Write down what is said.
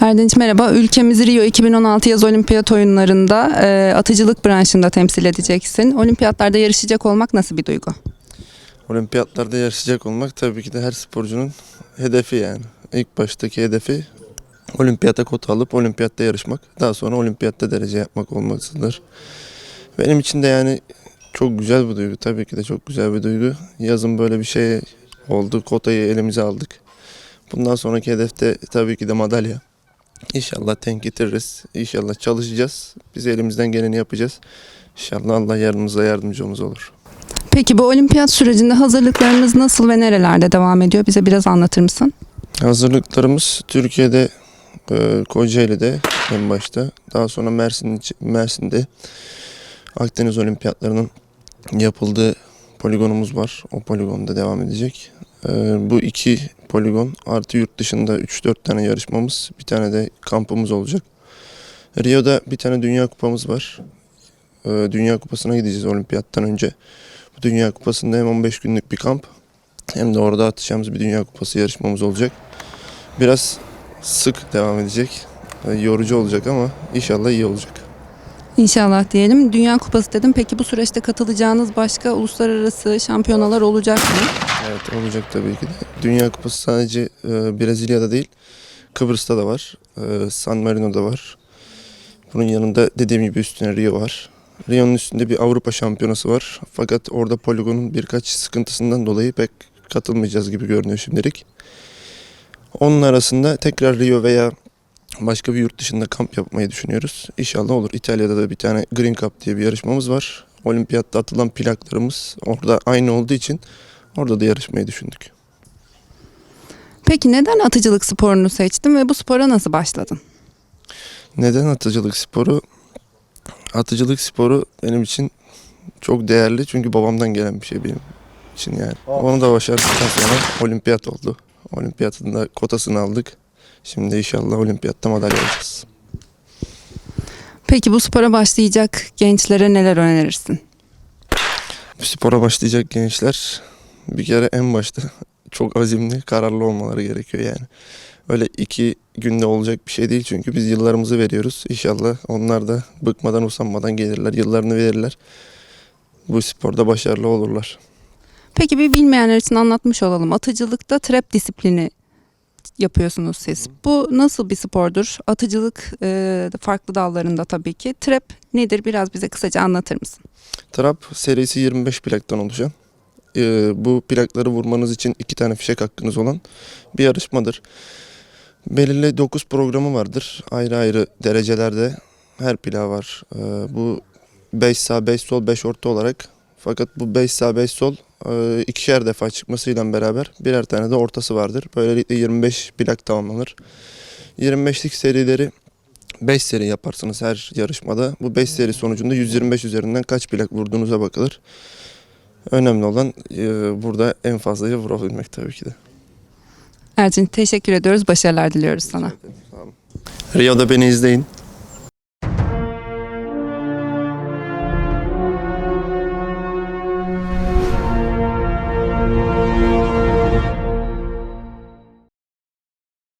Erdinç merhaba. Ülkemizi Rio 2016 yaz olimpiyat oyunlarında e, atıcılık branşında temsil edeceksin. Olimpiyatlarda yarışacak olmak nasıl bir duygu? Olimpiyatlarda yarışacak olmak tabii ki de her sporcunun hedefi yani. İlk baştaki hedefi olimpiyata kota alıp olimpiyatta yarışmak. Daha sonra olimpiyatta derece yapmak olmasıdır. Benim için de yani çok güzel bir duygu. Tabii ki de çok güzel bir duygu. Yazın böyle bir şey oldu. Kotayı elimize aldık. Bundan sonraki hedefte tabii ki de madalya. İnşallah denk getiririz. İnşallah çalışacağız. Biz elimizden geleni yapacağız. İnşallah Allah yanımıza yardımcımız olur. Peki bu olimpiyat sürecinde hazırlıklarınız nasıl ve nerelerde devam ediyor? Bize biraz anlatır mısın? Hazırlıklarımız Türkiye'de e, Kocaeli'de en başta. Daha sonra Mersin, Mersin'de Akdeniz Olimpiyatlarının yapıldığı poligonumuz var. O poligonda devam edecek. E, bu iki poligon artı yurt dışında 3-4 tane yarışmamız, bir tane de kampımız olacak. Rio'da bir tane Dünya Kupamız var. E, Dünya Kupası'na gideceğiz olimpiyattan önce. Bu Dünya Kupası'nda hem 15 günlük bir kamp hem de orada atacağımız bir Dünya Kupası yarışmamız olacak. Biraz sık devam edecek. E, Yorucu olacak ama inşallah iyi olacak. İnşallah diyelim. Dünya Kupası dedim. Peki bu süreçte katılacağınız başka uluslararası şampiyonalar olacak mı? Evet olacak tabii ki de. Dünya Kupası sadece e, Brezilya'da değil, Kıbrıs'ta da var. E, San Marino'da var. Bunun yanında dediğim gibi üstüne Rio var. Rio'nun üstünde bir Avrupa şampiyonası var. Fakat orada poligonun birkaç sıkıntısından dolayı pek katılmayacağız gibi görünüyor şimdilik. Onun arasında tekrar Rio veya başka bir yurt dışında kamp yapmayı düşünüyoruz. İnşallah olur. İtalya'da da bir tane Green Cup diye bir yarışmamız var. Olimpiyatta atılan plaklarımız orada aynı olduğu için orada da yarışmayı düşündük. Peki neden atıcılık sporunu seçtin ve bu spora nasıl başladın? Neden atıcılık sporu? Atıcılık sporu benim için çok değerli çünkü babamdan gelen bir şey benim için yani. Onu da başardıktan sonra olimpiyat oldu. Olimpiyatın da kotasını aldık. Şimdi inşallah olimpiyatta madalya alacağız. Peki bu spora başlayacak gençlere neler önerirsin? Bu spora başlayacak gençler bir kere en başta çok azimli, kararlı olmaları gerekiyor yani. Öyle iki günde olacak bir şey değil çünkü biz yıllarımızı veriyoruz. İnşallah onlar da bıkmadan usanmadan gelirler, yıllarını verirler. Bu sporda başarılı olurlar. Peki bir bilmeyenler için anlatmış olalım. Atıcılıkta trap disiplini yapıyorsunuz siz. Bu nasıl bir spordur? Atıcılık e, farklı dallarında tabii ki. Trap nedir? Biraz bize kısaca anlatır mısın? Trap serisi 25 plaktan oluşan. Ee, bu plakları vurmanız için iki tane fişek hakkınız olan bir yarışmadır. Belirli 9 programı vardır. Ayrı ayrı derecelerde her plağı var. Ee, bu 5 sağ 5 sol 5 orta olarak fakat bu 5 sağ 5 sol e, ikişer defa çıkmasıyla beraber birer tane de ortası vardır. Böylelikle 25 plak tamamlanır. 25'lik serileri 5 seri yaparsınız her yarışmada. Bu 5 seri sonucunda 125 üzerinden kaç plak vurduğunuza bakılır. Önemli olan e, burada en fazlayı vurabilmek tabii ki de. Ercin teşekkür ediyoruz. Başarılar diliyoruz sana. Rio'da beni izleyin.